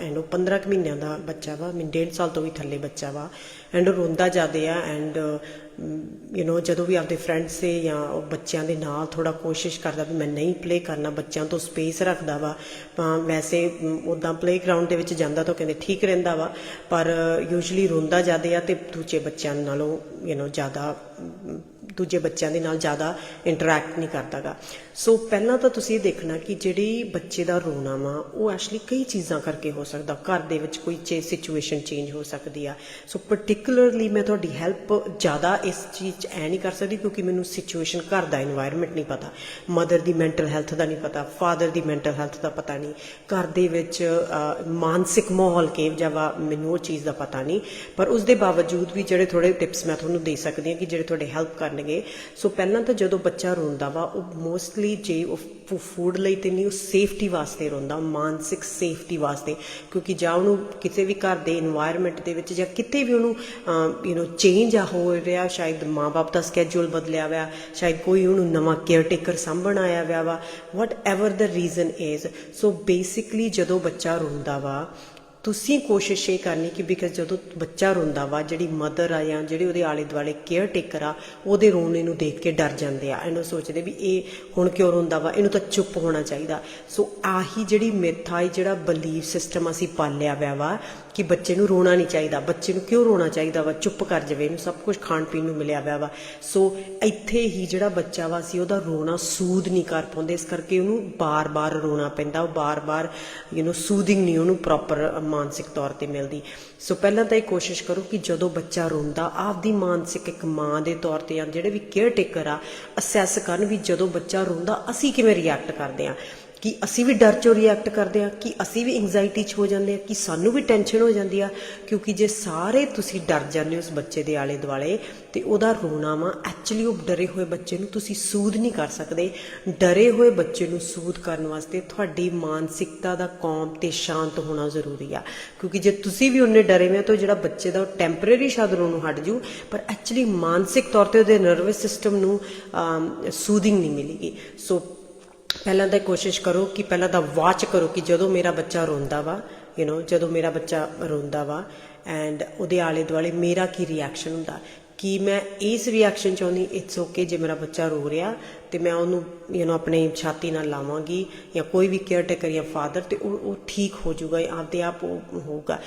And ਉਹ 15 ਕੁ ਮਹੀਨਿਆਂ ਦਾ ਬੱਚਾ ਵਾ ਮੈਂ 1.5 ਸਾਲ ਤੋਂ ਵੀ ਥੱਲੇ ਬੱਚਾ ਵਾ ਐਂਡ ਉਹ ਰੋਂਦਾ ਜਾਂਦੇ ਆ ਐਂਡ ਯੂ نو ਜਦੋਂ ਵੀ ਆਪਦੇ ਫਰੈਂਡਸ ਸੇ ਜਾਂ ਉਹ ਬੱਚਿਆਂ ਦੇ ਨਾਲ ਥੋੜਾ ਕੋਸ਼ਿਸ਼ ਕਰਦਾ ਵੀ ਮੈਂ ਨਹੀਂ ਪਲੇ ਕਰਨਾ ਬੱਚਿਆਂ ਤੋਂ ਸਪੇਸ ਰੱਖਦਾ ਵਾ ਤਾਂ ਵੈਸੇ ਉਦਾਂ ਪਲੇਗਰਾਉਂਡ ਦੇ ਵਿੱਚ ਜਾਂਦਾ ਤਾਂ ਕਹਿੰਦੇ ਠੀਕ ਰਹਿੰਦਾ ਵਾ ਪਰ ਯੂਜੂਲੀ ਰੋਂਦਾ ਜਾਂਦੇ ਆ ਤੇ ਦੂਜੇ ਬੱਚਿਆਂ ਨਾਲੋਂ ਯੂ نو ਜ਼ਿਆਦਾ ਅਮ, ਦੂਜੇ ਬੱਚਿਆਂ ਦੇ ਨਾਲ ਜ਼ਿਆਦਾ ਇੰਟਰੈਕਟ ਨਹੀਂ ਕਰਦਾਗਾ। ਸੋ ਪਹਿਲਾਂ ਤਾਂ ਤੁਸੀਂ ਇਹ ਦੇਖਣਾ ਕਿ ਜਿਹੜੀ ਬੱਚੇ ਦਾ ਰੋਣਾ ਵਾ, ਉਹ ਐਕਚੁਅਲੀ ਕਈ ਚੀਜ਼ਾਂ ਕਰਕੇ ਹੋ ਸਕਦਾ। ਘਰ ਦੇ ਵਿੱਚ ਕੋਈ ਚੇ ਸਿਚੁਏਸ਼ਨ ਚੇਂਜ ਹੋ ਸਕਦੀ ਆ। ਸੋ ਪਾਰਟਿਕੂਲਰਲੀ ਮੈਂ ਤੁਹਾਡੀ ਹੈਲਪ ਜ਼ਿਆਦਾ ਇਸ ਚੀਜ਼ 'ਚ ਐ ਨਹੀਂ ਕਰ ਸਕਦੀ ਕਿਉਂਕਿ ਮੈਨੂੰ ਸਿਚੁਏਸ਼ਨ ਘਰ ਦਾ এনवायरमेंट ਨਹੀਂ ਪਤਾ। ਮਦਰ ਦੀ ਮੈਂਟਲ ਹੈਲਥ ਦਾ ਨਹੀਂ ਪਤਾ ਫਾਦਰ ਦੀ ਮੈਂਟਲ ਹੈਲਥ ਦਾ ਪਤਾ ਨਹੀਂ। ਘਰ ਦੇ ਵਿੱਚ ਮਾਨਸਿਕ ਮਾਹੌਲ ਕਿਹੋ ਜਿਹਾ ਵਾ, ਮੈਨੂੰ ਉਹ ਚੀਜ਼ ਦਾ ਪਤਾ ਨਹੀਂ। ਪਰ ਉਸ ਦੇ ਬਾਵਜੂਦ ਵੀ ਜਿਹੜੇ ਥੋੜੇ ਟਿਪਸ ਮੈਂ ਤੁਹਾਨੂੰ ਦੇ ਸਕਦੀ ਹਾਂ ਕਿ ਜਿਹੜੇ ਤੁਹਾਡੇ ਹੈਲਪ ਕਰਨਗੇ ਕਰਾਂਗੇ ਸੋ ਪਹਿਲਾਂ ਤਾਂ ਜਦੋਂ ਬੱਚਾ ਰੋਂਦਾ ਵਾ, ਉਹ ਮੋਸਟਲੀ ਜੇ ਉਹ ਫੂਡ ਲਈ ਤੇ ਨਹੀਂ, ਉਹ ਸੇਫਟੀ ਵਾਸਤੇ ਰੋਂਦਾ, ਮਾਨਸਿਕ ਸੇਫਟੀ ਵਾਸਤੇ। ਕਿਉਂਕਿ ਜਾਂ ਉਹਨੂੰ ਕਿਸੇ ਵੀ ਘਰ ਦੇ এনवायरमेंट ਦੇ ਵਿੱਚ ਜਾਂ ਕਿਤੇ ਵੀ ਉਹਨੂੰ ਯੂ نو ਚੇਂਜ ਆ ਹੋ ਰਿਹਾ, ਸ਼ਾਇਦ ਮਾਪੇ ਦਾ ਸਕੇਜੂਲ ਬਦਲਿਆ ਹੋਇਆ, ਸ਼ਾਇਦ ਕੋਈ ਉਹਨੂੰ ਨਵਾਂ ਕੇਅਰ ਟੇਕਰ ਸਾਂਭਣ ਆਇਆ ਹੋਇਆ ਵਾ whatever the reason is so basically ਜਦੋਂ ਬੱਚਾ ਰੋਂਦਾ ਵਾ ਤੁਸੀਂ ਕੋਸ਼ਿਸ਼ ਇਹ ਕਰਨੀ ਕਿ ਬਿਕਾਜ਼ ਜਦੋਂ ਬੱਚਾ ਰੋਂਦਾ ਵਾ, ਜਿਹੜੀ ਮਦਰ ਆ ਜਾਂ ਜਿਹੜੇ ਉਹਦੇ ਆਲੇ ਦੁਆਲੇ ਕੇਅਰ ਟੇਕਰ ਆ, ਉਹਦੇ ਰੋਣੇ ਨੂੰ ਦੇਖ ਕੇ ਡਰ ਜਾਂਦੇ ਆ ਇਹਨੂੰ ਸੋਚਦੇ ਵੀ ਇਹ ਹੁਣ ਕਿਉਂ ਰੋਂਦਾ ਵਾ, ਇਹਨੂੰ ਤਾਂ ਚੁੱਪ ਹੋਣਾ ਚਾਹੀਦਾ। ਸੋ ਆਹੀ ਜਿਹੜੀ ਮਿੱਥ ਆ ਜਿਹੜਾ ਬਲੀਫ ਸਿਸਟਮ ਅਸੀਂ ਪਾਲਿਆ ਹੋਇਆ ਵਾ ਕਿ ਬੱਚੇ ਨੂੰ ਰੋਣਾ ਨਹੀਂ ਚਾਹੀਦਾ। ਬੱਚੇ ਨੂੰ ਕਿਉਂ ਰੋਣਾ ਚਾਹੀਦਾ ਵਾ? ਚੁੱਪ ਕਰ ਜਾਵੇ ਇਹਨੂੰ, ਸਭ ਕੁਝ ਖਾਣ ਪੀਣ ਨੂੰ ਮਿਲਿਆ ਹੋਇਆ ਵਾ। ਸੋ ਇੱਥੇ ਹੀ ਜਿਹੜਾ ਬੱਚਾ ਵਾ ਸੀ, ਉਹਦਾ ਰੋਣਾ ਸੂਦ ਨਹੀਂ ਕਰ ਪਾਉਂਦੇ। ਇਸ ਕਰਕੇ ਉਹਨੂੰ ਬਾਰ-ਬਾਰ ਰੋਣਾ ਪੈਂਦਾ। ਉਹ ਬਾਰ-ਬਾਰ ਯੂ نو ਸੂਦਿੰਗ ਨਹੀਂ ਉਹਨੂੰ ਪ੍ਰੋਪਰ ਮਾਨਸਿਕ ਤੌਰ ਤੇ ਮਿਲਦੀ। ਸੋ ਪਹਿਲਾਂ ਤਾਂ ਇਹ ਕੋਸ਼ਿਸ਼ ਕਰੋ ਕਿ ਜਦੋਂ ਬੱਚਾ ਰੋਂਦਾ, ਆਪਦੀ ਮਾਨਸਿਕ ਇੱਕ ਮਾਂ ਦੇ ਤੌਰ ਤੇ ਜਾਂ ਜਿਹੜੇ ਵੀ ਕੇਅਰ ਟੇਕਰ ਆ ਅਸੈਸ ਕਰਨ ਵੀ ਜਦੋਂ ਬੱਚਾ ਰੋਂਦਾ, ਅਸੀਂ ਕਿਵੇਂ ਰਿਐਕਟ ਕਰਦੇ ਆ। ਕਿ ਅਸੀਂ ਵੀ ਡਰ ਚੋਂ ਰਿਐਕਟ ਕਰਦੇ ਆ ਕਿ ਅਸੀਂ ਵੀ ਐਂਜ਼ਾਈਟੀ 'ਚ ਹੋ ਜਾਂਦੇ ਆ ਕਿ ਸਾਨੂੰ ਵੀ ਟੈਨਸ਼ਨ ਹੋ ਜਾਂਦੀ ਆ, ਕਿਉਂਕਿ ਜੇ ਸਾਰੇ ਤੁਸੀਂ ਡਰ ਜਾਂਦੇ ਹੋ ਉਸ ਬੱਚੇ ਦੇ ਆਲੇ ਦੁਆਲੇ ਤੇ ਉਹਦਾ ਰੋਣਾ ਵਾ ਐਕਚੁਅਲੀ ਉਹ ਡਰੇ ਹੋਏ ਬੱਚੇ ਨੂੰ ਤੁਸੀਂ ਸੂਦ ਨਹੀਂ ਕਰ ਸਕਦੇ। ਡਰੇ ਹੋਏ ਬੱਚੇ ਨੂੰ ਸੂਦ ਕਰਨ ਵਾਸਤੇ ਤੁਹਾਡੀ ਮਾਨਸਿਕਤਾ ਦਾ ਕੌਮ ਤੇ ਸ਼ਾਂਤ ਹੋਣਾ ਜ਼ਰੂਰੀ ਆ। ਕਿਉਂਕਿ ਜੇ ਤੁਸੀਂ ਵੀ ਉਹਨੇ ਡਰੇ ਹੋਏ ਤਾਂ ਜਿਹੜਾ ਬੱਚੇ ਦਾ ਟੈਂਪਰੇਰੀ ਸ਼ਾਇਦ ਰੋਣੋਂ ਹਟ ਜੂ, ਪਰ ਐਕਚੁਅਲੀ ਮਾਨਸਿਕ ਤੌਰ ਤੇ ਉਹਦੇ ਨਰਵਸ ਸਿਸਟਮ ਨੂੰ ਸੂਦਿੰਗ ਨਹੀਂ ਮਿਲੇਗੀ। ਸੋ ਪਹਿਲਾਂ ਤਾਂ ਕੋਸ਼ਿਸ਼ ਕਰੋ ਕਿ ਪਹਿਲਾਂ ਤਾਂ ਵਾਚ ਕਰੋ ਕਿ ਜਦੋਂ ਮੇਰਾ ਬੱਚਾ ਰੋਂਦਾ ਵਾ ਯੂ نو ਜਦੋਂ ਮੇਰਾ ਬੱਚਾ ਰੋਂਦਾ ਵਾ ਐਂਡ ਉਹਦੇ ਆਲੇ ਦੁਆਲੇ ਮੇਰਾ ਕੀ ਰਿਐਕਸ਼ਨ ਹੁੰਦਾ? ਕਿ ਮੈਂ ਇਸ ਰਿਐਕਸ਼ਨ ਚਾਹੁੰਦੀ ਇਟਸ ਓਕੇ ਜੇ ਮੇਰਾ ਬੱਚਾ ਰੋ ਰਿਹਾ ਤੇ ਮੈਂ ਉਹਨੂੰ ਯੂ نو ਆਪਣੇ ਛਾਤੀ ਨਾਲ ਲਾਵਾਂਗੀ ਜਾਂ ਕੋਈ ਵੀ ਕੇਅਰ ਟੇਕਰ ਜਾਂ ਫਾਦਰ ਤੇ ਉਹ ਉਹ ਠੀਕ ਹੋ ਜਾਊਗਾ ਇਹ ਆਪਦੇ ਆਪ ਉਹ ਹੋਊਗਾ।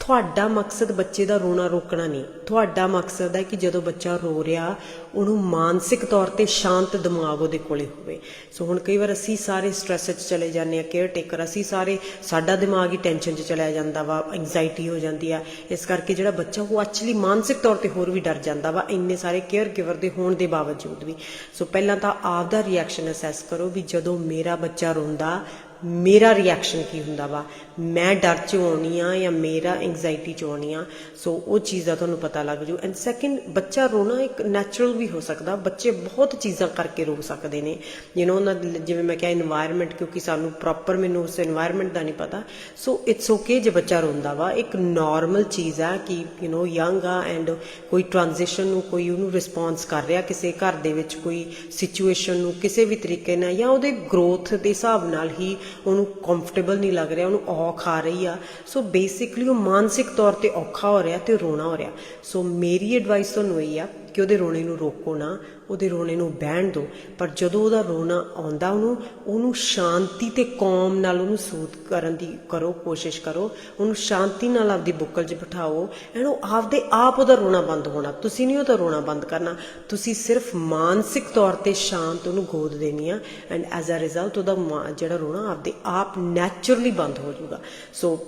ਤੁਹਾਡਾ ਮਕਸਦ ਬੱਚੇ ਦਾ ਰੋਣਾ ਰੋਕਣਾ ਨਹੀਂ। ਤੁਹਾਡਾ ਮਕਸਦ ਹੈ ਕਿ ਜਦੋਂ ਬੱਚਾ ਰੋ ਰਿਹਾ, ਉਹਨੂੰ ਮਾਨਸਿਕ ਤੌਰ ਤੇ ਸ਼ਾਂਤ ਦਿਮਾਗ ਉਹਦੇ ਕੋਲੇ ਹੋਵੇ। ਸੋ ਹੁਣ ਕਈ ਵਾਰ ਅਸੀਂ ਸਾਰੇ ਸਟ੍ਰੈਸ 'ਚ ਚਲੇ ਜਾਂਦੇ ਆ ਕੇਅਰ ਟੇਕਰ ਅਸੀਂ ਸਾਰੇ, ਸਾਡਾ ਦਿਮਾਗ ਹੀ ਟੈਨਸ਼ਨ 'ਚ ਚਲਿਆ ਜਾਂਦਾ ਵਾ ਐਂਜ਼ਾਈਟੀ ਹੋ ਜਾਂਦੀ ਆ। ਇਸ ਕਰਕੇ ਜਿਹੜਾ ਬੱਚਾ, ਉਹ ਐਕਚੁਅਲੀ ਮਾਨਸਿਕ ਤੌਰ ਤੇ ਹੋਰ ਵੀ ਡਰ ਜਾਂਦਾ ਵਾ, ਇੰਨੇ ਸਾਰੇ ਕੇਅਰ ਗਿਵਰ ਦੇ ਹੋਣ ਦੇ ਬਾਵਜੂਦ ਵੀ। ਸੋ ਪਹਿਲਾਂ ਤਾਂ ਆਪ ਦਾ ਰਿਐਕਸ਼ਨ ਅਸੈਸ ਕਰੋ ਵੀ ਜਦੋਂ ਮੇਰਾ ਬੱਚਾ ਰੋਂਦਾ ਮੇਰਾ ਰਿਐਕਸ਼ਨ ਕੀ ਹੁੰਦਾ ਵਾ? ਮੈਂ ਡਰ ਚ ਆਉਣੀ ਆ ਜਾਂ ਮੇਰਾ ਐਂਗਜ਼ਾਇਟੀ ਚ ਆਉਣੀ ਆ? ਸੋ ਉਹ ਚੀਜ਼ ਦਾ ਤੁਹਾਨੂੰ ਪਤਾ ਲੱਗ ਜੂ। ਐਂਡ ਸੈਕਿੰਡ ਬੱਚਾ ਰੋਣਾ ਇੱਕ ਨੈਚੁਰਲ ਵੀ ਹੋ ਸਕਦਾ। ਬੱਚੇ ਬਹੁਤ ਚੀਜ਼ਾਂ ਕਰਕੇ ਰੋ ਸਕਦੇ ਨੇ। ਯੂ نو ਉਹਨਾਂ ਜਿਵੇਂ ਮੈਂ ਕਿਹਾ এনवायरमेंट ਕਿਉਂਕਿ ਸਾਨੂੰ ਪ੍ਰੋਪਰ ਮੈਨੂੰ ਉਸ এনवायरमेंट ਦਾ ਨਹੀਂ ਪਤਾ। ਸੋ ਇਟਸ ਓਕੇ ਜੇ ਬੱਚਾ ਰੋਂਦਾ ਵਾ। ਇੱਕ ਨਾਰਮਲ ਚੀਜ਼ ਆ ਕਿ ਯੂ نو ਯੰਗ ਆ ਐਂਡ ਕੋਈ ਟ੍ਰਾਂਜੀਸ਼ਨ ਨੂੰ ਕੋਈ ਉਹਨੂੰ ਰਿਸਪੌਂਸ ਕਰ ਰਿਹਾ, ਕਿਸੇ ਘਰ ਦੇ ਵਿੱਚ ਕੋਈ ਸਿਚੁਏਸ਼ਨ ਨੂੰ ਕਿਸੇ ਵੀ ਤਰੀਕੇ ਨਾਲ ਜਾਂ ਉਹਦੇ ਗਰੋਥ ਦੇ ਹਿਸਾਬ ਨਾਲ ਹੀ ਉਹਨੂੰ ਕੰਫਰਟੇਬਲ ਨਹੀਂ ਲੱਗ ਰਿਹਾ, ਉਹਨੂੰ ਔਖ ਆ ਰਹੀ ਆ। ਸੋ ਬੇਸਿਕਲੀ ਉਹ ਮਾਨਸਿਕ ਤੌਰ ਤੇ ਔਖਾ ਹੋ ਰਿਹਾ ਤੇ ਰੋਣਾ ਹੋ ਰਿਹਾ। ਸੋ ਮੇਰੀ ਐਡਵਾਈਸ ਤੁਹਾਨੂੰ ਇਹ ਆ ਕਿ ਉਹਦੇ ਰੋਣੇ ਨੂੰ ਰੋਕੋ ਨਾ, ਉਹਦੇ ਰੋਣੇ ਨੂੰ ਬਹਿਣ ਦਿਓ ਪਰ ਜਦੋਂ ਉਹਦਾ ਰੋਣਾ ਆਉਂਦਾ ਉਹਨੂੰ ਉਹਨੂੰ ਸ਼ਾਂਤੀ ਤੇ ਕੌਮ ਨਾਲ ਉਹਨੂੰ ਸੂਤ ਕਰਨ ਦੀ ਕਰੋ, ਕੋਸ਼ਿਸ਼ ਕਰੋ, ਉਹਨੂੰ ਸ਼ਾਂਤੀ ਨਾਲ ਆਪਦੀ ਬੁੱਕਲ 'ਚ ਬਿਠਾਓ ਇਹਨੂੰ ਆਪਦੇ ਆਪ ਉਹਦਾ ਰੋਣਾ ਬੰਦ ਹੋਣਾ, ਤੁਸੀਂ ਨਹੀਂ ਉਹਦਾ ਰੋਣਾ ਬੰਦ ਕਰਨਾ, ਤੁਸੀਂ ਸਿਰਫ ਮਾਨਸਿਕ ਤੌਰ ਤੇ ਸ਼ਾਂਤ ਉਹਨੂੰ ਗੋਦ ਦੇਣੀ ਆ ਐਂਡ ਐਜ਼ ਅ ਰਿਜ਼ਲਟ ਉਹਦਾ ਮਾ- ਜਿਹੜਾ ਰੋਣਾ ਆਪਦੇ ਆਪ ਨੈਚੁਰਲੀ ਬੰਦ ਹੋ ਜਾਊਗਾ। So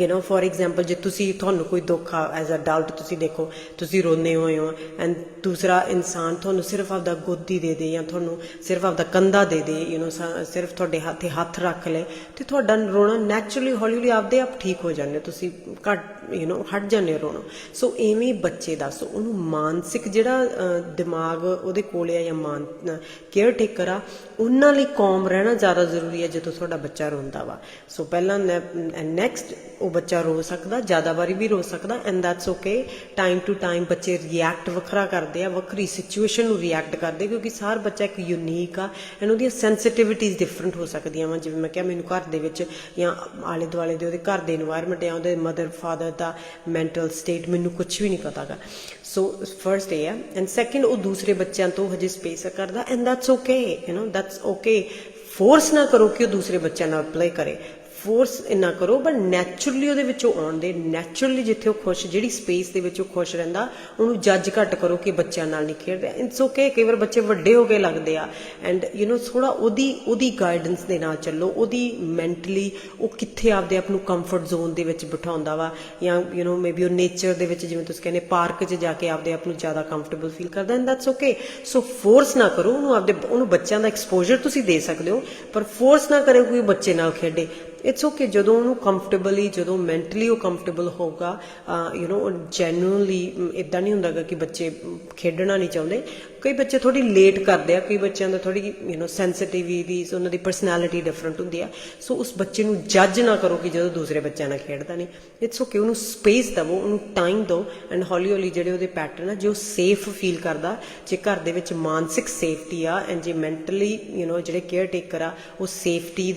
you know for example ਜੇ ਤੁਸੀਂ ਤੁਹਾਨੂੰ ਕੋਈ ਦੁੱਖ ਆ ਐਜ਼ ਅ ਅਡਲਟ ਤੁਸੀਂ ਦੇਖੋ ਤੁਸੀਂ ਰੋਂਦੇ ਹੋਏ ਹੋ ਐਂਡ ਦੂਸਰਾ ਇਨਸਾਨ ਤੁਹਾਨੂੰ ਸਿਰਫ ਆਪਦਾ ਗੋਦੀ ਦੇ ਦੇ ਜਾਂ ਤੁਹਾਨੂੰ ਸਿਰਫ ਆਪਦਾ ਕੰਧਾ ਦੇ ਦੇ ਯੂ نو ਸਿਰਫ ਤੁਹਾਡੇ ਹੱਥੇ ਹੱਥ ਰੱਖ ਲੈ ਤੇ ਤੁਹਾਡਾ ਰੋਣਾ ਨੈਚੁਰਲੀ ਹੌਲੀ ਹੌਲੀ ਆਪਦੇ ਆਪ ਠੀਕ ਹੋ ਜਾਂਦੇ ਹੋ। ਤੁਸੀਂ ਘੱਟ ਯੂ نو ਹਟ ਜਾਂਦੇ ਹੋ ਰੋਣਾ ਸੋ ਐਵੇਂ ਹੀ ਬੱਚੇ ਦਾ ਸੋ ਉਹਨੂੰ ਮਾਨਸਿਕ ਜਿਹੜਾ ਅਹ, ਦਿਮਾਗ ਉਹਦੇ ਕੋਲੇ ਆ ਜਾਂ ਮਾਨ ਕੇਅਰ ਟੇਕਰ ਆ ਉਹਨਾਂ ਲਈ ਕੌਮ ਰਹਿਣਾ ਜ਼ਿਆਦਾ ਜ਼ਰੂਰੀ ਹੈ ਜਦੋਂ ਤੁਹਾਡਾ ਬੱਚਾ ਰੋਂਦਾ ਵਾ ਸੋ ਪਹਿਲਾਂ ਨੈਕਸਟ ਉਹ ਬੱਚਾ ਰੋ ਸਕਦਾ, ਜ਼ਿਆਦਾ ਵਾਰੀ ਵੀ ਰੋ ਸਕਦਾ and that's okay time to time ਬੱਚੇ ਰਿਐਕਟ ਵੱਖਰਾ ਕਰਦੇ ਆ, ਵੱਖਰੀ ਸਿਚੁਏਸ਼ਨ ਨੂੰ ਰਿਐਕਟ ਕਰਦੇ, ਕਿਉਂਕਿ ਸਾਰ ਬੱਚਾ ਇੱਕ ਯੂਨੀਕ ਆ ਐਂਡ ਉਹਦੀਆਂ ਸੈਂਸਿਟੀਵਿਟੀਜ਼ ਡਿਫਰੈਂਟ ਹੋ ਸਕਦੀਆਂ ਵਾ, ਜਿਵੇਂ ਮੈਂ ਕਿਹਾ ਮੈਨੂੰ ਘਰ ਦੇ ਵਿੱਚ ਜਾਂ ਆਲੇ ਦੁਆਲੇ ਦੇ ਉਹਦੇ ਘਰ ਦੇ এনवायरमेंट ਜਾਂ ਉਹਦੇ ਮਦਰ ਫਾਦਰ ਦਾ ਮੈਂਟਲ ਸਟੇਟ ਮੈਨੂੰ ਕੁਝ ਵੀ ਨਹੀਂ ਪਤਾਗਾ ਸੋ ਫਰਸਟ ਇਹ ਆ ਐਂਡ ਸੈਕਿੰਡ ਉਹ ਦੂਸਰੇ ਬੱਚਿਆਂ ਤੋਂ ਹਜੇ ਸਪੇਸ ਕਰਦਾ and that's okay you know that's okay force ਨਾ ਕਰੋ ਕਿ ਉਹ ਦੂਸਰੇ ਬੱਚਿਆਂ ਨਾਲ ਪਲੇ ਕਰੇ। ਫੋਰਸ ਇੰਨਾ ਕਰੋ ਬਟ ਨੈਚੁਰਲੀ ਉਹਦੇ ਵਿੱਚੋਂ ਆਉਣ ਦੇ ਨੈਚੁਰਲੀ ਜਿੱਥੇ ਉਹ ਖੁਸ਼ ਜਿਹੜੀ ਸਪੇਸ ਦੇ ਵਿੱਚ ਉਹ ਖੁਸ਼ ਰਹਿੰਦਾ ਉਹਨੂੰ ਜੱਜ ਘੱਟ ਕਰੋ ਕਿ ਬੱਚਿਆਂ ਨਾਲ ਨਹੀਂ ਖੇਡ ਰਿਹਾ ਇਟਸ ਓਕੇ ਕਈ ਵਾਰ ਬੱਚੇ ਵੱਡੇ ਹੋ ਕੇ ਲੱਗਦੇ ਆ ਐਂਡ ਯੂ نو ਥੋੜਾ ਉਹਦੀ ਉਹਦੀ ਗਾਈਡੈਂਸ ਦੇ ਨਾਲ ਚੱਲੋ ਉਹਦੀ ਮੈਂਟਲੀ ਉਹ ਕਿੱਥੇ ਆਪਦੇ ਆਪ ਨੂੰ ਕੰਫਰਟ ਜ਼ੋਨ ਦੇ ਵਿੱਚ ਬਿਠਾਉਂਦਾ ਵਾ ਜਾਂ ਯੂ نو ਮੇਬੀ ਉਹ ਨੇਚਰ ਦੇ ਵਿੱਚ ਜਿਵੇਂ ਤੁਸੀਂ ਕਹਿੰਦੇ ਪਾਰਕ 'ਚ ਜਾ ਕੇ ਆਪਦੇ ਆਪ ਨੂੰ ਜ਼ਿਆਦਾ ਕੰਫਰਟੇਬਲ ਫੀਲ ਕਰਦਾ and that's okay so force ਨਾ ਕਰੋ ਉਹਨੂੰ ਆਪਦੇ ਉਹਨੂੰ ਬੱਚਿਆਂ ਦਾ ਐਕਸਪੋਜ਼ਰ ਤੁਸੀਂ ਦੇ ਸਕਦੇ ਹੋ ਪਰ ਫੋਰਸ ਨਾ ਕਰੇ ਕੋਈ ਬੱਚੇ ਨਾਲ ਖੇਡੇ ਇਟਸ ਓਕੇ ਜਦੋਂ ਉਹਨੂੰ ਕੰਫਰਟੇਬਲੀ ਜਦੋਂ ਮੈਂਟਲੀ ਉਹ ਕੰਫਰਟੇਬਲ ਹੋਊਗਾ ਯੂ نو ਜੈਨੂਇਨਲੀ ਇਦਾਂ ਨਹੀਂ ਹੁੰਦਾਗਾ ਕਿ ਬੱਚੇ ਅਮ, ਖੇਡਣਾ ਨਹੀਂ ਚਾਹੁੰਦੇ ਕਈ ਬੱਚੇ ਥੋੜੀ ਲੇਟ ਕਰਦੇ ਆ ਕਈ ਬੱਚਿਆਂ ਦਾ ਥੋੜੀ ਯੂ نو ਸੈਂਸਿਟਿਵਿਟੀ ਉਹਨਾਂ ਦੀ ਪਰਸਨੈਲਿਟੀ ਡਿਫਰੈਂਟ ਹੁੰਦੀ ਆ ਸੋ ਉਸ ਬੱਚੇ ਨੂੰ ਜੱਜ ਨਾ ਕਰੋ ਕਿ ਜਦੋਂ ਦੂਸਰੇ ਬੱਚਿਆਂ ਨਾਲ ਖੇਡਦਾ ਨਹੀਂ ਇਟਸ ਓਕੇ ਉਹਨੂੰ ਸਪੇਸ ਦਿਵੋ ਉਹਨੂੰ ਟਾਈਮ ਦਿਓ ਐਂਡ ਹੌਲੀ ਹੌਲੀ ਜਿਹੜੇ ਉਹਦੇ ਪੈਟਰਨ ਆ ਜੇ ਉਹ ਸੇਫ ਫੀਲ ਕਰਦਾ ਜੇ ਘਰ ਦੇ ਵਿੱਚ ਮਾਨਸਿਕ ਸੇਫਟੀ ਆ ਐਂਡ ਜੇ ਮੈਂਟਲੀ ਯੂ نو ਜਿਹੜੇ ਕੇਅਰ ਟੇਕਰ ਆ ਉਹ ਸੇਫਟੀ